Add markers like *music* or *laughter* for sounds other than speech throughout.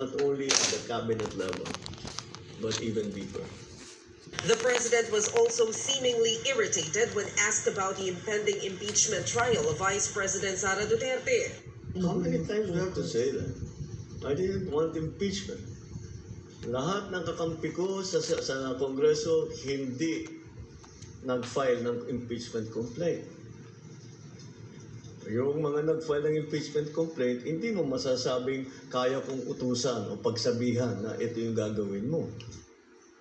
not only at the cabinet level, but even deeper. The president was also seemingly irritated when asked about the impending impeachment trial of Vice President Sara Duterte. How many times do you have to say that? I didn't want impeachment. Lahat ng kakampi ko sa, sa, sa Kongreso hindi nag-file ng impeachment complaint. Yung mga nag-file ng impeachment complaint, hindi mo masasabing kaya kong utusan o pagsabihan na ito yung gagawin mo.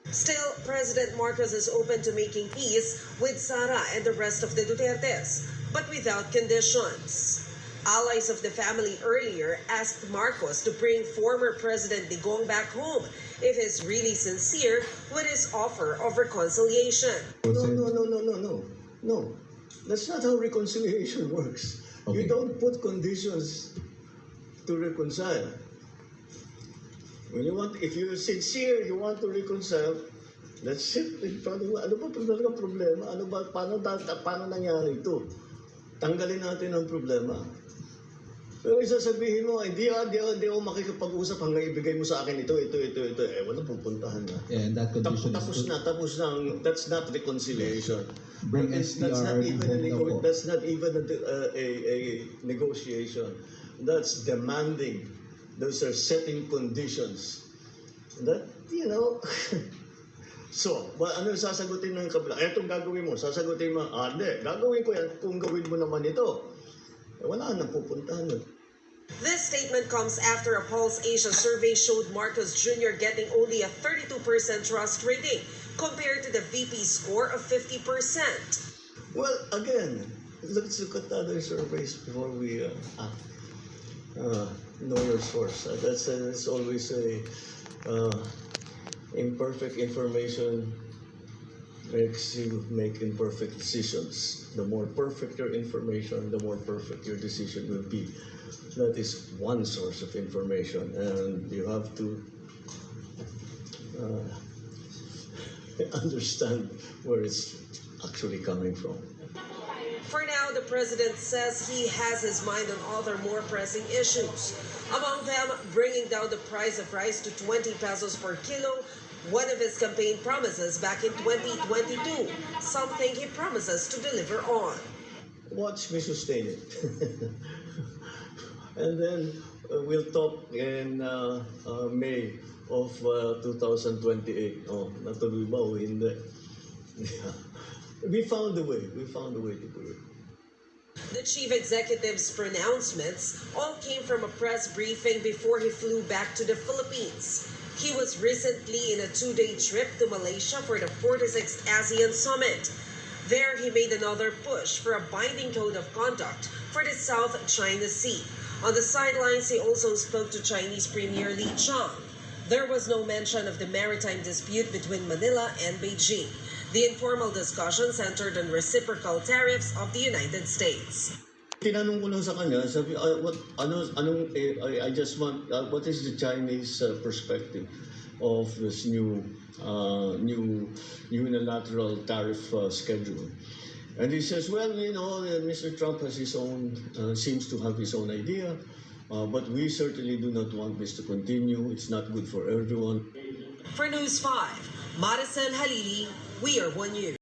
Still, President Marcos is open to making peace with Sara and the rest of the Dutertes, but without conditions. Allies of the family earlier asked Marcos to bring former President Digong back home if he's really sincere with his offer of reconciliation. No, no, no, no, no, no. No. That's not how reconciliation works. You Okay. don't put conditions to reconcile. When you want, if you're sincere, you want to reconcile, let's sit in front of Ano ba talaga problema? Ano ba, paano, paano nangyari ito? Tanggalin natin ang problema. Pero isasabihin mo, hindi ah, hindi, ah, hindi ako makikipag-usap hanggang ibigay mo sa akin ito, ito, ito, ito. Eh, wala pupuntahan na. And that Tapos, condition tapos is na, tapos na. ang- That's not reconciliation. bring That's, that's not even a nego- that's not even a, uh, a, a negotiation. That's demanding. Those are setting conditions. That, you know, *laughs* so, ba, ano yung sasagutin ng kabila? Etong gagawin mo, sasagutin mo, ah, hindi, gagawin ko yan kung gawin mo naman ito. Wala nang pupuntahan nun. This statement comes after a Pulse Asia survey showed Marcos Jr. getting only a 32% trust rating compared to the VP score of 50%. Well, again, let's look at other surveys before we uh, act. Uh, know your source. Uh, that's, uh, that's always a uh, imperfect information makes you make imperfect decisions. The more perfect your information, the more perfect your decision will be. That is one source of information, and you have to uh, *laughs* understand where it's actually coming from. For now, the president says he has his mind on other more pressing issues. Among them, bringing down the price of rice to 20 pesos per kilo, one of his campaign promises back in 2022, something he promises to deliver on. watch me sustain it. *laughs* and then uh, we'll talk in uh, uh, May of uh, 2028. Oh, natuloy ba hindi? *laughs* We found a way. We found a way to do it. The chief executive's pronouncements all came from a press briefing before he flew back to the Philippines. He was recently in a two day trip to Malaysia for the 46th ASEAN Summit. There, he made another push for a binding code of conduct for the South China Sea. On the sidelines, he also spoke to Chinese Premier Li Chang. There was no mention of the maritime dispute between Manila and Beijing. The informal discussion centered on reciprocal tariffs of the United States. Tinanong ko lang sa kanya, sabi, uh, what, ano, anong, eh, I, I just want, uh, what is the Chinese uh, perspective of this new, uh, new unilateral tariff uh, schedule? And he says, well, you know, uh, Mr. Trump has his own, uh, seems to have his own idea, uh, but we certainly do not want this to continue. It's not good for everyone. For News 5, Madison Halili, We Are One News.